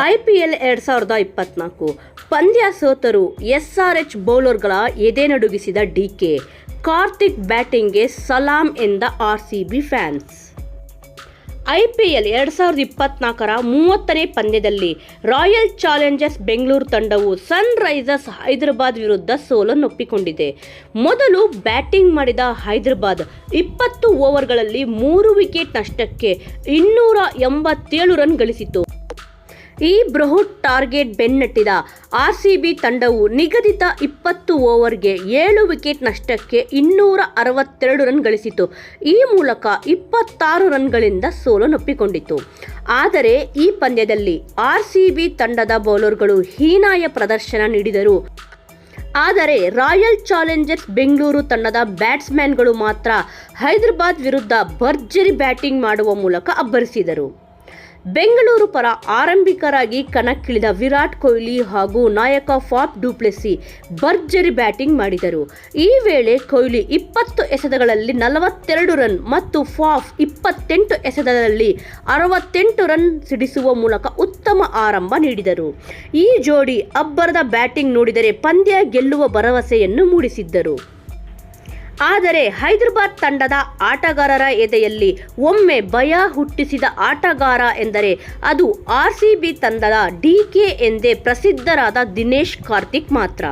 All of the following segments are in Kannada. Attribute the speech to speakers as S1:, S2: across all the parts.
S1: ಐಪಿಎಲ್ ಎರಡು ಸಾವಿರದ ಇಪ್ಪತ್ನಾಲ್ಕು ಪಂದ್ಯ ಸೋತರು ಎಸ್ ಆರ್ ಎಚ್ ಬೌಲರ್ಗಳ ಎದೆ ನಡುಗಿಸಿದ ಡಿ ಕೆ ಕಾರ್ತಿಕ್ ಬ್ಯಾಟಿಂಗ್ಗೆ ಸಲಾಂ ಎಂದ R C B fans. I P L ಎರಡು ಸಾವಿರದ ಇಪ್ಪತ್ನಾಲ್ಕರ ಮೂವತ್ತನೇ ಪಂದ್ಯದಲ್ಲಿ ರಾಯಲ್ ಚಾಲೆಂಜರ್ಸ್ ಬೆಂಗಳೂರು ತಂಡವು ಸನ್ರೈಸರ್ಸ್ ಹೈದರಾಬಾದ್ ವಿರುದ್ಧ ಸೋಲನ್ನೊಪ್ಪಿಕೊಂಡಿದೆ. ಮೊದಲು ಬ್ಯಾಟಿಂಗ್ ಮಾಡಿದ ಹೈದರಾಬಾದ್ ಇಪ್ಪತ್ತು ಓವರ್ಗಳಲ್ಲಿ ಮೂರು ವಿಕೆಟ್ ನಷ್ಟಕ್ಕೆ ಇನ್ನೂರ ಎಂಬತ್ತೇಳು ರನ್ ಗಳಿಸಿತು ಈ ಬೃಹತ್ ಟಾರ್ಗೆಟ್ ಬೆನ್ನಟ್ಟಿದ ಆರ್ಸಿಬಿ ತಂಡವು ನಿಗದಿತ ಇಪ್ಪತ್ತು ಓವರ್ಗೆ ಏಳು ವಿಕೆಟ್ ನಷ್ಟಕ್ಕೆ ಇನ್ನೂರ ಅರವತ್ತೆರಡು ರನ್ ಗಳಿಸಿತು ಈ ಮೂಲಕ ಇಪ್ಪತ್ತಾರು ರನ್ಗಳಿಂದ ಸೋಲನ್ನೊಪ್ಪಿಕೊಂಡಿತು ಆದರೆ ಈ ಪಂದ್ಯದಲ್ಲಿ ಆರ್ಸಿಬಿ ತಂಡದ ಬೌಲರ್ಗಳು ಹೀನಾಯ ಪ್ರದರ್ಶನ ನೀಡಿದರು. ಆದರೆ ರಾಯಲ್ ಚಾಲೆಂಜರ್ಸ್ ಬೆಂಗಳೂರು ತಂಡದ ಬ್ಯಾಟ್ಸ್ಮನ್ಗಳು ಮಾತ್ರ ಹೈದರಾಬಾದ್ ವಿರುದ್ಧ ಭರ್ಜರಿ ಬ್ಯಾಟಿಂಗ್ ಮಾಡುವ ಮೂಲಕ ಅಬ್ಬರಿಸಿದರು. ಬೆಂಗಳೂರು ಪರ ಆರಂಭಿಕರಾಗಿ ಕಣಕ್ಕಿಳಿದ ವಿರಾಟ್ ಕೊಹ್ಲಿ ಹಾಗೂ ನಾಯಕ ಫಾಪ್ ಡುಪ್ಲೆಸಿ ಭರ್ಜರಿ ಬ್ಯಾಟಿಂಗ್ ಮಾಡಿದರು. ಈ ವೇಳೆ ಕೊಹ್ಲಿ ಇಪ್ಪತ್ತು ಎಸೆತಗಳಲ್ಲಿ ನಲವತ್ತೆರಡು ರನ್ ಮತ್ತು ಫಾಫ್ ಇಪ್ಪತ್ತೆಂಟು ಎಸೆತದಲ್ಲಿ ಅರವತ್ತೆಂಟು ರನ್ ಸಿಡಿಸುವ ಮೂಲಕ ಉತ್ತಮ ಆರಂಭ ನೀಡಿದರು. ಈ ಜೋಡಿ ಅಬ್ಬರದ ಬ್ಯಾಟಿಂಗ್ ನೋಡಿದರೆ ಪಂದ್ಯ ಗೆಲ್ಲುವ ಭರವಸೆಯನ್ನು ಮೂಡಿಸಿದ್ದರು. ಆದರೆ ಹೈದರಾಬಾದ್ ತಂಡದ ಆಟಗಾರರ ಎದೆಯಲ್ಲಿ ಒಮ್ಮೆ ಭಯ ಹುಟ್ಟಿಸಿದ ಆಟಗಾರ ಎಂದರೆ ಅದು ಆರ್ಸಿಬಿ ತಂಡದ ಡಿಕೆ ಎಂದೇ ಪ್ರಸಿದ್ಧರಾದ ದಿನೇಶ್ ಕಾರ್ತಿಕ್ ಮಾತ್ರ.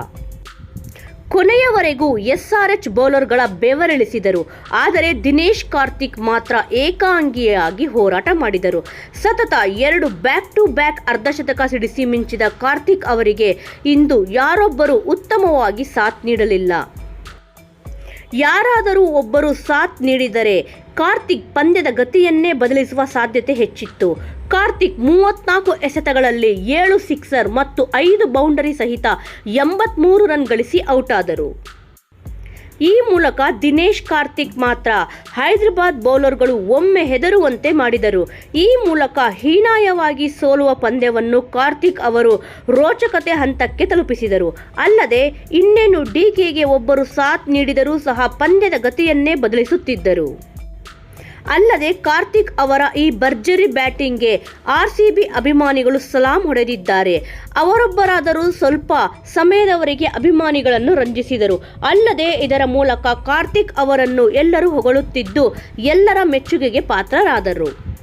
S1: ಕೊನೆಯವರೆಗೂ ಎಸ್ಆರ್ಎಚ್ ಬೌಲರ್ಗಳ ಬೆವರಿಳಿಸಿದರು ಆದರೆ ದಿನೇಶ್ ಕಾರ್ತಿಕ್ ಮಾತ್ರ ಏಕಾಂಗಿಯಾಗಿ ಹೋರಾಟ ಮಾಡಿದರು. ಸತತ ಎರಡು ಬ್ಯಾಕ್ ಟು ಬ್ಯಾಕ್ ಅರ್ಧಶತಕ ಸಿಡಿಸಿ ಮಿಂಚಿದ ಕಾರ್ತಿಕ್ ಅವರಿಗೆ ಇಂದು ಯಾರೊಬ್ಬರೂ ಉತ್ತಮವಾಗಿ ಸಾಥ್ ನೀಡಲಿಲ್ಲ. ಯಾರಾದರೂ ಒಬ್ಬರು ಸಾಥ್ ನೀಡಿದರೆ ಕಾರ್ತಿಕ್ ಪಂದ್ಯದ ಗತಿಯನ್ನೇ ಬದಲಿಸುವ ಸಾಧ್ಯತೆ ಹೆಚ್ಚಿತ್ತು. ಕಾರ್ತಿಕ್ ಮೂವತ್ನಾಲ್ಕು ಎಸೆತಗಳಲ್ಲಿ ಏಳು ಸಿಕ್ಸರ್ ಮತ್ತು ಐದು ಬೌಂಡರಿ ಸಹಿತ ಎಂಬತ್ಮೂರು ರನ್ ಗಳಿಸಿ ಔಟ್ ಆದರು ಈ ಮೂಲಕ ದಿನೇಶ್ ಕಾರ್ತಿಕ್ ಮಾತ್ರ ಹೈದರಾಬಾದ್ ಬೌಲರ್ಗಳು ಒಮ್ಮೆ ಹೆದರುವಂತೆ ಮಾಡಿದರು. ಈ ಮೂಲಕ ಹೀನಾಯವಾಗಿ ಸೋಲುವ ಪಂದ್ಯವನ್ನು ಕಾರ್ತಿಕ್ ಅವರು ರೋಚಕತೆ ಹಂತಕ್ಕೆ ತಲುಪಿಸಿದರು. ಅಲ್ಲದೆ ಇನ್ನೇನು ಡಿಕೆಗೆ ಒಬ್ಬರು ಸಾಥ್ ನೀಡಿದರೂ ಸಹ ಪಂದ್ಯದ ಗತಿಯನ್ನೇ ಬದಲಿಸುತ್ತಿದ್ದರು. ಅಲ್ಲದೆ ಕಾರ್ತಿಕ್ ಅವರ ಈ ಭರ್ಜರಿ ಬ್ಯಾಟಿಂಗ್ಗೆ ಆರ್ಸಿಬಿ ಅಭಿಮಾನಿಗಳು ಸಲಾಂ ಹೊಡೆದಿದ್ದಾರೆ. ಅವರೊಬ್ಬರಾದರೂ ಸ್ವಲ್ಪ ಸಮಯದವರೆಗೆ ಅಭಿಮಾನಿಗಳನ್ನು ರಂಜಿಸಿದರು. ಅಲ್ಲದೆ ಇದರ ಮೂಲಕ ಕಾರ್ತಿಕ್ ಅವರನ್ನು ಎಲ್ಲರೂ ಹೊಗಳುತ್ತಿದ್ದು ಎಲ್ಲರ ಮೆಚ್ಚುಗೆಗೆ ಪಾತ್ರರಾದರು.